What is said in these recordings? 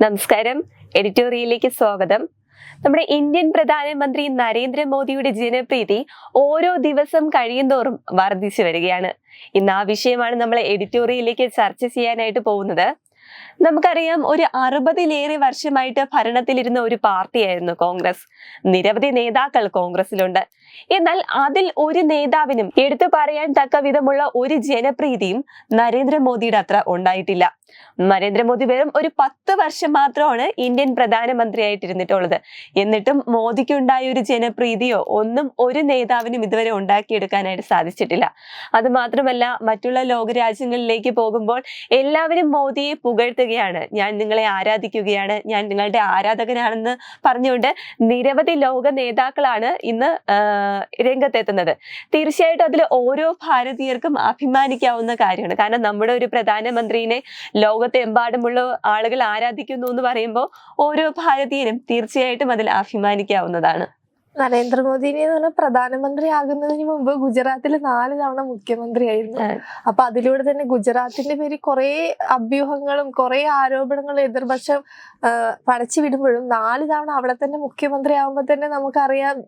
നമസ്കാരം. എഡിറ്റോറിയലിലേക്ക് സ്വാഗതം. നമ്മുടെ ഇന്ത്യൻ പ്രധാനമന്ത്രി നരേന്ദ്രമോദിയുടെ ജനപ്രീതി ഓരോ ദിവസം കഴിയുന്തോറും വർദ്ധിച്ചു വരികയാണ്. ഇന്ന് ആ വിഷയമാണ് നമ്മൾ എഡിറ്റോറിയലിലേക്ക് ചർച്ച ചെയ്യാനായിട്ട് പോകുന്നത്. നമുക്കറിയാം ഒരു അറുപതിലേറെ വർഷമായിട്ട് ഭരണത്തിലിരുന്ന ഒരു പാർട്ടിയായിരുന്നു കോൺഗ്രസ്. നിരവധി നേതാക്കൾ കോൺഗ്രസിലുണ്ട്. എന്നാൽ അതിൽ ഒരു നേതാവിനും എടുത്തു പറയാൻ തക്ക വിധമുള്ള ഒരു ജനപ്രീതിയും നരേന്ദ്രമോദിയുടെ അത്ര ഉണ്ടായിട്ടില്ല. നരേന്ദ്രമോദി വെറും ഒരു പത്ത് വർഷം മാത്രമാണ് ഇന്ത്യൻ പ്രധാനമന്ത്രിയായിട്ടിരുന്നിട്ടുള്ളത്. എന്നിട്ടും മോദിക്കുണ്ടായ ഒരു ജനപ്രീതിയോ ഒന്നും ഒരു നേതാവിനും ഇതുവരെ ഉണ്ടാക്കിയെടുക്കാനായിട്ട് സാധിച്ചിട്ടില്ല. അത് മാത്രമല്ല മറ്റുള്ള ലോകരാജ്യങ്ങളിലേക്ക് പോകുമ്പോൾ എല്ലാവരും മോദിയെ പുകഴ്ത്തുകയാണ്. ഞാൻ നിങ്ങളെ ആരാധിക്കുകയാണ്. ഞാൻ നിങ്ങളുടെ ആരാധകനാണെന്ന് പറഞ്ഞുകൊണ്ട് നിരവധി ലോക നേതാക്കളാണ് ഇന്ന് രംഗത്തെത്തുന്നത്. തീർച്ചയായിട്ടും അതിൽ ഓരോ ഭാരതീയർക്കും അഭിമാനിക്കാവുന്ന കാര്യമാണ്. കാരണം നമ്മുടെ ഒരു പ്രധാനമന്ത്രിനെ ലോകത്തെമ്പാടുമുള്ള ആളുകൾ ആരാധിക്കുന്നു എന്ന് പറയുമ്പോൾ ഓരോ ഭാരതീയനും തീർച്ചയായിട്ടും അതിൽ അഭിമാനിക്കാവുന്നതാണ്. നരേന്ദ്രമോദിനെ എന്ന് പറഞ്ഞാൽ പ്രധാനമന്ത്രി ആകുന്നതിന് മുമ്പ് ഗുജറാത്തിൽ നാല് തവണ മുഖ്യമന്ത്രിയായിരുന്നു. അപ്പൊ അതിലൂടെ തന്നെ ഗുജറാത്തിന്റെ പേരിൽ കുറെ അഭ്യൂഹങ്ങളും കുറെ ആരോപണങ്ങളും എതിർപക്ഷം പടച്ചു വിടുമ്പോഴും നാല് തവണ അവിടെ തന്നെ മുഖ്യമന്ത്രി ആകുമ്പോൾ തന്നെ നമുക്കറിയാം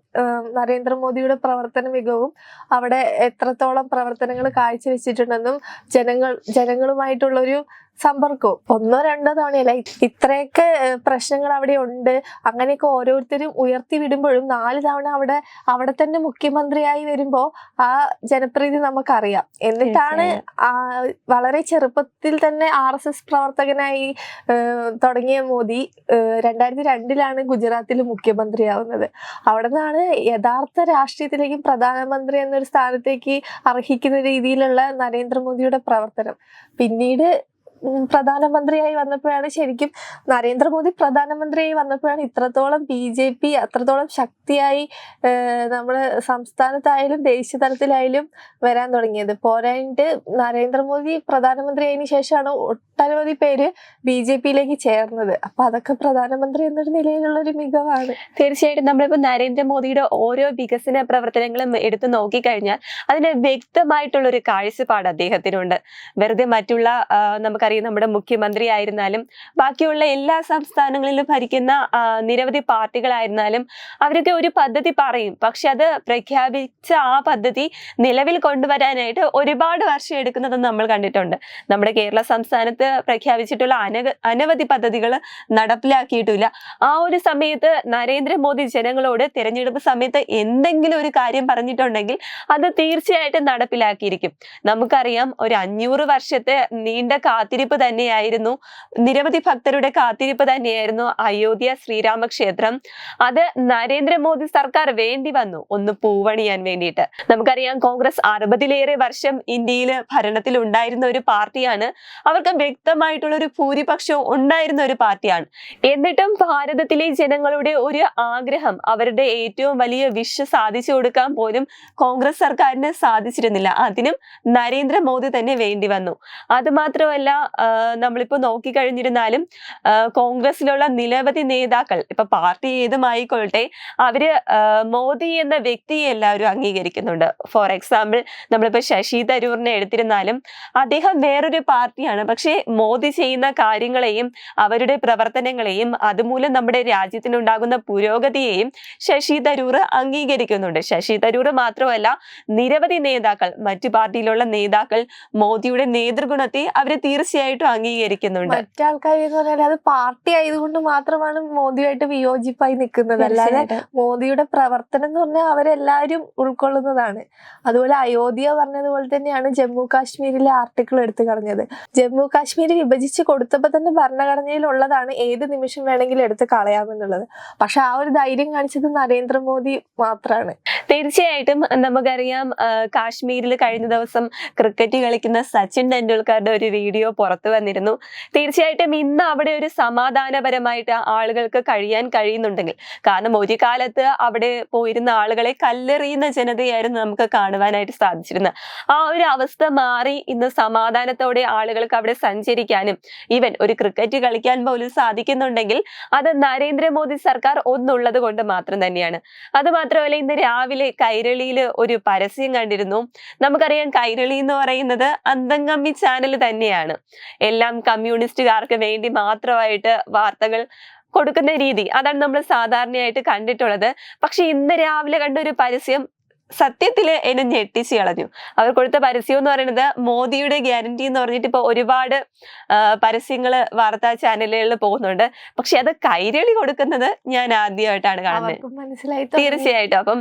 നരേന്ദ്രമോദിയുടെ പ്രവർത്തന മികവും അവിടെ എത്രത്തോളം പ്രവർത്തനങ്ങൾ കാഴ്ചവെച്ചിട്ടുണ്ടെന്നും ജനങ്ങൾ ജനങ്ങളുമായിട്ടുള്ള ഒരു സമ്പർക്കവും. ഒന്നോ രണ്ടോ തവണയല്ല ഇത്രയൊക്കെ പ്രശ്നങ്ങൾ അവിടെ ഉണ്ട്. അങ്ങനെയൊക്കെ ഓരോരുത്തരും ഉയർത്തി വിടുമ്പോഴും നാല് തവണ അവിടെ അവിടെ തന്നെ മുഖ്യമന്ത്രിയായി വരുമ്പോ ആ ജനപ്രീതി നമുക്കറിയാം. എന്നിട്ടാണ് ആ വളരെ ചെറുപ്പത്തിൽ തന്നെ ആർ എസ് എസ് പ്രവർത്തകനായി തുടങ്ങിയ മോദി രണ്ടായിരത്തി രണ്ടിലാണ് ഗുജറാത്തിൽ മുഖ്യമന്ത്രിയാവുന്നത്. അവിടെ നിന്നാണ് യഥാർത്ഥ രാഷ്ട്രീയത്തിലേക്കും പ്രധാനമന്ത്രി എന്നൊരു സ്ഥാനത്തേക്ക് അർഹിക്കുന്ന രീതിയിലുള്ള നരേന്ദ്രമോദിയുടെ പ്രവർത്തനം. പിന്നീട് പ്രധാനമന്ത്രിയായി വന്നപ്പോഴാണ് ശരിക്കും നരേന്ദ്രമോദി പ്രധാനമന്ത്രിയായി വന്നപ്പോഴാണ് ഇത്രത്തോളം ബി ജെ പി അത്രത്തോളം ശക്തിയായി നമ്മുടെ സംസ്ഥാനത്തായാലും ദേശീയ തലത്തിലായാലും വരാൻ തുടങ്ങിയത്. പോരായിട്ട് നരേന്ദ്രമോദി പ്രധാനമന്ത്രി ആയതിനു ശേഷമാണ് ഒട്ടനവധി പേര് ബി ജെ പിയിലേക്ക് ചേർന്നത്. അപ്പൊ അതൊക്കെ പ്രധാനമന്ത്രി എന്നൊരു നിലയിലുള്ള ഒരു മികവാണ്. തീർച്ചയായിട്ടും നമ്മളിപ്പോൾ നരേന്ദ്രമോദിയുടെ ഓരോ വികസന പ്രവർത്തനങ്ങളും എടുത്തു നോക്കിക്കഴിഞ്ഞാൽ അതിന് വ്യക്തമായിട്ടുള്ള ഒരു കാഴ്ചപ്പാട് അദ്ദേഹത്തിനുണ്ട്. വെറുതെ മറ്റുള്ള ആ, നമുക്കറിയാം നമ്മുടെ മുഖ്യമന്ത്രി ആയിരുന്നാലും ബാക്കിയുള്ള എല്ലാ സംസ്ഥാനങ്ങളിലും ഭരിക്കുന്ന നിരവധി പാർട്ടികളായിരുന്നാലും അവരൊക്കെ ഒരു പദ്ധതി പറയും. പക്ഷെ അത് പ്രഖ്യാപിച്ച ആ പദ്ധതി നിലവിൽ കൊണ്ടുവരാനായിട്ട് ഒരുപാട് വർഷം എടുക്കുന്നത് നമ്മൾ കണ്ടിട്ടുണ്ട്. നമ്മുടെ കേരള സംസ്ഥാനത്ത് പ്രഖ്യാപിച്ചിട്ടുള്ള അനക അനവധി പദ്ധതികൾ നടപ്പിലാക്കിയിട്ടില്ല. ആ ഒരു സമയത്ത് നരേന്ദ്രമോദി ജനങ്ങളോട് തിരഞ്ഞെടുപ്പ് സമയത്ത് എന്തെങ്കിലും ഒരു കാര്യം പറഞ്ഞിട്ടുണ്ടെങ്കിൽ അത് തീർച്ചയായിട്ടും നടപ്പിലാക്കിയിരിക്കും. നമുക്കറിയാം ഒരു അഞ്ഞൂറ് വർഷത്തെ നീണ്ട കാത്തിരിപ്പ് തന്നെയായിരുന്നു. നിരവധി ഭക്തരുടെ കാത്തിരിപ്പ് തന്നെയായിരുന്നു അയോധ്യ ശ്രീരാമക്ഷേത്രം. അത് നരേന്ദ്രമോദി സർക്കാർ വേണ്ടി വന്നു. ഒന്ന് പൂവണിയാൻ വേണ്ടിയിട്ട്. നമുക്കറിയാം കോൺഗ്രസ് അറുപതിലേറെ വർഷം ഇന്ത്യയിൽ ഭരണത്തിൽ ഉണ്ടായിരുന്ന ഒരു പാർട്ടിയാണ്. അവർക്ക് വ്യക്തമായിട്ടുള്ള ഒരു ഭൂരിപക്ഷവും ഉണ്ടായിരുന്ന ഒരു പാർട്ടിയാണ്. എന്നിട്ടും ഭാരതത്തിലെ ജനങ്ങളുടെ ഒരു ആഗ്രഹം അവരുടെ ഏറ്റവും വലിയ വിഷ് സാധിച്ചു കൊടുക്കാൻ പോലും കോൺഗ്രസ് സർക്കാരിന് സാധിച്ചിരുന്നില്ല. അതിനും നരേന്ദ്രമോദി തന്നെ വേണ്ടി വന്നു. അത് മാത്രമല്ല ആഹ് നമ്മളിപ്പോ നോക്കിക്കഴിഞ്ഞിരുന്നാലും കോൺഗ്രസിലുള്ള നിരവധി നേതാക്കൾ ഇപ്പൊ പാർട്ടി ഏതുമായിക്കൊള്ളട്ടെ അവർ മോദി എന്ന വ്യക്തിയെ എല്ലാവരും അംഗീകരിക്കുന്നുണ്ട്. ഫോർ എക്സാമ്പിൾ നമ്മളിപ്പോ ശശി തരൂറിനെ എടുത്തിരുന്നാലും അദ്ദേഹം വേറൊരു പാർട്ടിയാണ്. പക്ഷേ മോദി ചെയ്യുന്ന കാര്യങ്ങളെയും അവരുടെ പ്രവർത്തനങ്ങളെയും അതുമൂലം നമ്മുടെ രാജ്യത്തിനുണ്ടാകുന്ന പുരോഗതിയെയും ശശി തരൂർ അംഗീകരിക്കുന്നുണ്ട്. ശശി തരൂർ മാത്രമല്ല നിരവധി നേതാക്കൾ മറ്റു പാർട്ടിയിലുള്ള നേതാക്കൾ മോദിയുടെ നേതൃഗുണത്തെ അവർ തീർച്ചയായിട്ടും അംഗീകരിക്കുന്നുണ്ട്. മറ്റാൾക്കാർ എന്ന് പറഞ്ഞാൽ അത് പാർട്ടി ആയതുകൊണ്ട് മാത്രമാണ് മോദിയായിട്ട് വിയോജിപ്പായി നിൽക്കുന്നത്. അല്ലാതെ മോദിയുടെ പ്രവർത്തനം എന്ന് പറഞ്ഞാൽ അവരെല്ലാവരും ഉൾക്കൊള്ളുന്നതാണ്. അതുപോലെ അയോധ്യ പറഞ്ഞതുപോലെ തന്നെയാണ് ജമ്മു കാശ്മീരിലെ ആർട്ടിക്കിൾ എടുത്തു കളഞ്ഞത്. ജമ്മു കാശ്മീർ വിഭജിച്ച് കൊടുത്തപ്പോൾ തന്നെ ഭരണഘടനയിൽ ഉള്ളതാണ് ഏത് നിമിഷം വേണമെങ്കിലും എടുത്ത് കളയാമെന്നുള്ളത്. പക്ഷെ ആ ഒരു ധൈര്യം കാണിച്ചത് നരേന്ദ്രമോദി മാത്രമാണ് തീർച്ചയായിട്ടും നമുക്കറിയാം കാശ്മീരിൽ കഴിഞ്ഞ ദിവസം ക്രിക്കറ്റ് കളിക്കുന്ന സച്ചിൻ ടെണ്ടുൽക്കറുടെ ഒരു വീഡിയോ പുറത്തു വന്നിരുന്നു. തീർച്ചയായിട്ടും ഇന്ന് അവിടെ ഒരു സമാധാനപരമായിട്ട് ആളുകൾക്ക് കഴിയാൻ കഴിയുന്നുണ്ടെങ്കിൽ. കാരണം ഒരു കാലത്ത് അവിടെ പോയിരുന്ന ആളുകളെ കല്ലെറിയുന്ന ജനതയായിരുന്നു നമുക്ക് കാണുവാനായിട്ട് സാധിച്ചിരുന്നത്. ആ ഒരു അവസ്ഥ മാറി ഇന്ന് സമാധാനത്തോടെ ആളുകൾക്ക് അവിടെ സഞ്ചരിക്കാനും ഈവൻ ഒരു ക്രിക്കറ്റ് കളിക്കാൻ പോലും സാധിക്കുന്നുണ്ടെങ്കിൽ അത് നരേന്ദ്രമോദി സർക്കാർ ഒന്നുള്ളത് കൊണ്ട് മാത്രം തന്നെയാണ്. അത് മാത്രമല്ല ഇന്ന് രാവിലെ കൈരളിയിൽ ഒരു പരസ്യം കണ്ടിരുന്നു. നമുക്കറിയാം കൈരളി എന്ന് പറയുന്നത് അന്തംഗമ്മി ചാനൽ തന്നെയാണ്. എല്ലാം കമ്മ്യൂണിസ്റ്റുകാർക്ക് വേണ്ടി മാത്രമായിട്ട് വാർത്തകൾ കൊടുക്കുന്ന രീതി. അതാണ് നമ്മൾ സാധാരണയായിട്ട് കണ്ടിട്ടുള്ളത്. പക്ഷെ ഇന്ന് രാവിലെ കണ്ട ഒരു പരസ്യം സത്യത്തിൽ എന്നെ ഞെട്ടിച്ച് കളഞ്ഞു. അവർ കൊടുത്ത പരസ്യം എന്ന് പറയുന്നത് മോദിയുടെ ഗ്യാരണ്ടി എന്ന് പറഞ്ഞിട്ട് ഇപ്പൊ ഒരുപാട് പരസ്യങ്ങൾ വാർത്താ ചാനലുകളിൽ പോകുന്നുണ്ട്. പക്ഷെ അത് കൈരളി കൊടുക്കുന്നത് ഞാൻ ആദ്യമായിട്ടാണ് കാണുന്നത്. തീർച്ചയായിട്ടും. അപ്പം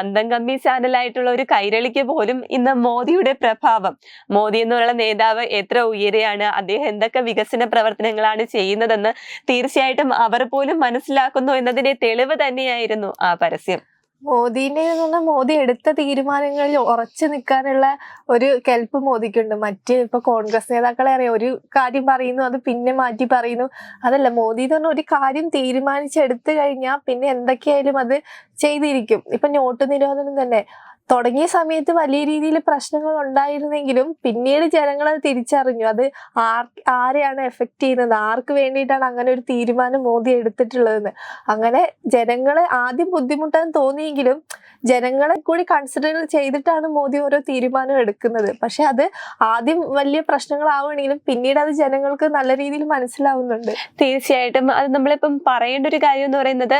അന്തം കമ്മി ചാനലായിട്ടുള്ള ഒരു കൈരളിക്ക് പോലും ഇന്ന് മോദിയുടെ പ്രഭാവം മോദി എന്നുള്ള നേതാവ് എത്ര ഉയരെയാണ് അദ്ദേഹം എന്തൊക്കെ വികസന പ്രവർത്തനങ്ങളാണ് ചെയ്യുന്നതെന്ന് തീർച്ചയായിട്ടും അവർ പോലും മനസ്സിലാക്കുന്നു എന്നതിന്റെ തെളിവ് തന്നെയായിരുന്നു ആ പരസ്യം. മോദീനെ എന്ന് പറഞ്ഞാൽ മോദി എടുത്ത തീരുമാനങ്ങളിൽ ഉറച്ചു നിൽക്കാനുള്ള ഒരു കെൽപ്പ് മോദിക്കുണ്ട്. മറ്റ് ഇപ്പൊ കോൺഗ്രസ് നേതാക്കളെ അറിയാം ഒരു കാര്യം പറയുന്നു അത് പിന്നെ മാറ്റി പറയുന്നു. അതല്ല മോദി എന്ന് പറഞ്ഞ ഒരു കാര്യം തീരുമാനിച്ചെടുത്തു കഴിഞ്ഞാൽ പിന്നെ എന്തൊക്കെയായാലും അത് ചെയ്തിരിക്കും. ഇപ്പൊ നോട്ട് നിരോധനം തന്നെ. തുടങ്ങിയ സമയത്ത് വലിയ രീതിയിൽ പ്രശ്നങ്ങൾ ഉണ്ടായിരുന്നെങ്കിലും പിന്നീട് ജനങ്ങൾ അത് തിരിച്ചറിഞ്ഞു. അത് ആർ ആരെയാണ് എഫക്റ്റ് ചെയ്യുന്നത്? ആർക്ക് വേണ്ടിയിട്ടാണ് അങ്ങനെ ഒരു തീരുമാനം മോദി എടുത്തിട്ടുള്ളതെന്ന്. അങ്ങനെ ജനങ്ങളെ ആദ്യം ബുദ്ധിമുട്ടാൻ തോന്നിയെങ്കിലും ജനങ്ങളെ കൂടി കൺസിഡർ ചെയ്തിട്ടാണ് മോദി ഓരോ തീരുമാനം എടുക്കുന്നത്. പക്ഷെ അത് ആദ്യം വലിയ പ്രശ്നങ്ങളാവുകയാണെങ്കിലും പിന്നീട് അത് ജനങ്ങൾക്ക് നല്ല രീതിയിൽ മനസ്സിലാവുന്നുണ്ട്. തീർച്ചയായിട്ടും. അത് നമ്മളിപ്പം പറയേണ്ട ഒരു കാര്യം എന്ന് പറയുന്നത്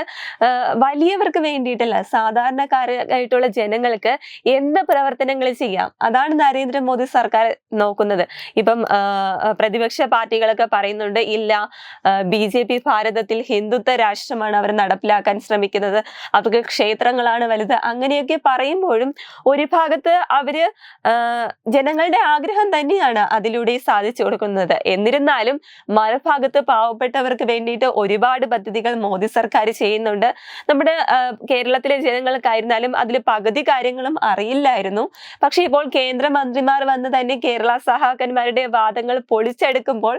വലിയവർക്ക് വേണ്ടിയിട്ടല്ല സാധാരണക്കാരായിട്ടുള്ള ജനങ്ങൾക്ക് എന്ത് പ്രവർത്തനങ്ങൾ ചെയ്യാം? അതാണ് നരേന്ദ്രമോദി സർക്കാർ നോക്കുന്നത്. ഇപ്പം പ്രതിപക്ഷ പാർട്ടികളൊക്കെ പറയുന്നുണ്ട് ഇല്ല ബി ജെ പി ഭാരതത്തിൽ ഹിന്ദുത്വ രാഷ്ട്രമാണ് അവർ നടപ്പിലാക്കാൻ ശ്രമിക്കുന്നത്. അവർക്ക് ക്ഷേത്രങ്ങളാണ് വലുത്. അങ്ങനെയൊക്കെ പറയുമ്പോഴും ഒരു ഭാഗത്ത് അവർ ജനങ്ങളുടെ ആഗ്രഹം തന്നെയാണ് അതിലൂടെ സാധിച്ചു കൊടുക്കുന്നത്. എന്നിരുന്നാലും മറുഭാഗത്ത് പാവപ്പെട്ടവർക്ക് വേണ്ടിയിട്ട് ഒരുപാട് പദ്ധതികൾ മോദി സർക്കാർ ചെയ്യുന്നുണ്ട്. നമ്മുടെ കേരളത്തിലെ ജനങ്ങൾക്കായിരുന്നാലും അതിൽ പകുതി കാര്യങ്ങളും അറിയില്ലായിരുന്നു. പക്ഷെ ഇപ്പോൾ കേന്ദ്രമന്ത്രിമാർ വന്ന് തന്നെ കേരള സഹാക്കന്മാരുടെ വാദങ്ങൾ പൊളിച്ചെടുക്കുമ്പോൾ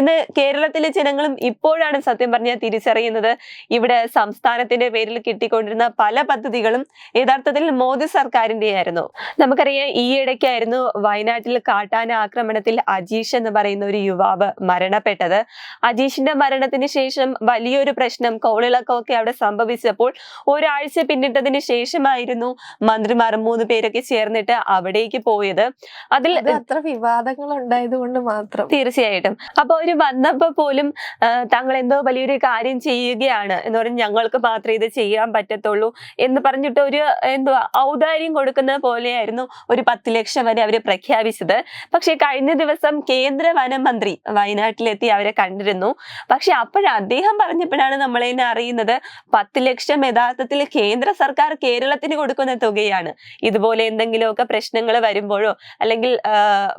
ഇന്ന് കേരളത്തിലെ ജനങ്ങളും ഇപ്പോഴാണ് സത്യം പറഞ്ഞാൽ തിരിച്ചറിയുന്നത്. ഇവിടെ സംസ്ഥാനത്തിന്റെ പേരിൽ കിട്ടിക്കൊണ്ടിരുന്ന പല പദ്ധതികളും യഥാർത്ഥത്തിൽ മോദി സർക്കാരിന്റെ ആയിരുന്നു നമുക്കറിയാം ഈ ഇടയ്ക്കായിരുന്നു വയനാട്ടിൽ കാട്ടാന ആക്രമണത്തിൽ അജീഷ് എന്ന് പറയുന്ന ഒരു യുവാവ് മരണപ്പെട്ടത്. അജീഷിന്റെ മരണത്തിന് ശേഷം വലിയൊരു പ്രശ്നം കോളിളക്കമൊക്കെ അവിടെ സംഭവിച്ചപ്പോൾ ഒരാഴ്ച പിന്നിട്ടതിന് ശേഷമായിരുന്നു മന്ത്രിമാർ മൂന്ന് പേരൊക്കെ ചേർന്നിട്ട് അവിടേക്ക് പോയത്. അതിൽ അത് അത്ര വിവാദങ്ങൾ ഉണ്ടായത് കൊണ്ട് മാത്രം. തീർച്ചയായിട്ടും. അപ്പൊ അവർ വന്നപ്പോ പോലും താങ്കൾ എന്തോ വലിയൊരു കാര്യം ചെയ്യുകയാണ് എന്ന് പറഞ്ഞ് ഞങ്ങൾക്ക് മാത്രമേ ഇത് ചെയ്യാൻ പറ്റത്തുള്ളൂ എന്ന് പറഞ്ഞിട്ട് ഒരു എന്തുവാ ഔദാര്യം കൊടുക്കുന്ന പോലെയായിരുന്നു ഒരു പത്ത് ലക്ഷം വരെ അവർ പ്രഖ്യാപിച്ചത്. പക്ഷെ കഴിഞ്ഞ ദിവസം കേന്ദ്ര വനമന്ത്രി വയനാട്ടിലെത്തി അവരെ കണ്ടിരുന്നു. പക്ഷെ അപ്പോഴ അദ്ദേഹം പറഞ്ഞപ്പോഴാണ് നമ്മളെ അറിയുന്നത് പത്ത് ലക്ഷം യഥാർത്ഥത്തിൽ കേന്ദ്ര സർക്കാർ കേരളത്തിന് കൊടുക്കുന്ന തുകയാണ്. ഇതുപോലെ എന്തെങ്കിലുമൊക്കെ പ്രശ്നങ്ങൾ വരുമ്പോഴോ അല്ലെങ്കിൽ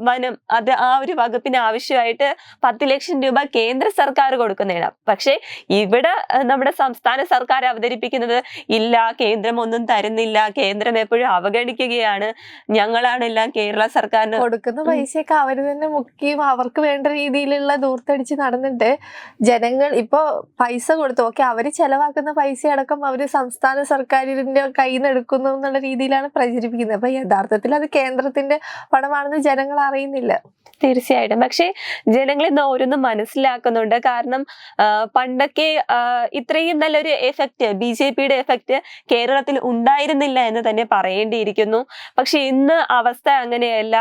വനം അത് ആ ഒരു വകുപ്പിന് ആവശ്യമായിട്ട് പത്ത് ലക്ഷം രൂപ കേന്ദ്ര സർക്കാർ കൊടുക്കുന്നതാണ്. പക്ഷേ ഇവിടെ നമ്മുടെ സംസ്ഥാന സർക്കാർ അവതരിപ്പിക്കുന്നത് ഇല്ല കേന്ദ്രം ഒന്നും തരുന്നില്ല കേന്ദ്രം എപ്പോഴും അവഗണിക്കുകയാണ് ഞങ്ങളാണ് എല്ലാം കേരള സർക്കാരിന് കൊടുക്കുന്ന പൈസയൊക്കെ അവർ തന്നെ മുക്കിയും അവർക്ക് വേണ്ട രീതിയിലുള്ള ദൂർത്തടിച്ച് നടന്നിട്ട് ജനങ്ങൾ ഇപ്പൊ പൈസ കൊടുത്തു. ഓക്കെ അവർ ചെലവാക്കുന്ന പൈസ അടക്കം അവർ സംസ്ഥാന സർക്കാരിന്റെ കയ്യിൽ നിന്ന് എടുക്കുന്നു എന്നുള്ള രീതിയിലാണ് പ്രചരിപ്പിക്കുന്നത്. അപ്പൊ യഥാർത്ഥത്തിൽ അത് കേന്ദ്രത്തിന്റെ പടമാണെന്ന് ജനങ്ങൾ അറിയുന്നില്ല. തീർച്ചയായിട്ടും. പക്ഷേ ജനങ്ങൾ ഇന്ന് ഓരോന്നും മനസ്സിലാക്കുന്നുണ്ട്. കാരണം പണ്ടൊക്കെ ഇത്രയും നല്ലൊരു എഫക്റ്റ് ബി ജെ പിയുടെ എഫക്റ്റ് കേരളത്തിൽ ഉണ്ടായിരുന്നില്ല എന്ന് തന്നെ പറയേണ്ടിയിരിക്കുന്നു. പക്ഷെ ഇന്ന് അവസ്ഥ അങ്ങനെയല്ല.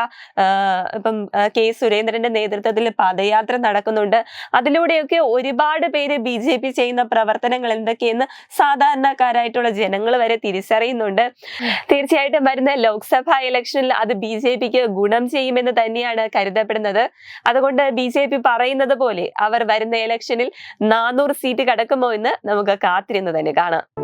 ഇപ്പം കെ സുരേന്ദ്രന്റെ നേതൃത്വത്തിൽ പദയാത്ര നടക്കുന്നുണ്ട്. അതിലൂടെയൊക്കെ ഒരുപാട് പേര് ബി ജെ പി ചെയ്യുന്ന പ്രവർത്തനങ്ങൾ എന്തൊക്കെയെന്ന് സാധാരണക്കാരായിട്ടുള്ള ജനങ്ങൾ വരെ തിരിച്ചറിയുന്നുണ്ട്. തീർച്ചയായിട്ടും വരുന്ന ലോക്സഭാ ഇലക്ഷനിൽ അത് ബി ജെ പിക്ക് ഗുണം ചെയ്യുമെന്ന് തന്നെയാണ് കരുതപ്പെടുന്നത്. അതുകൊണ്ട് ബി ജെ പി പറയുന്നത് പോലെ അവർ വരുന്ന ഇലക്ഷനിൽ നാനൂറ് സീറ്റ് കടക്കുമോ എന്ന് നമുക്ക് കാത്തിരുന്ന് തന്നെ കാണാം.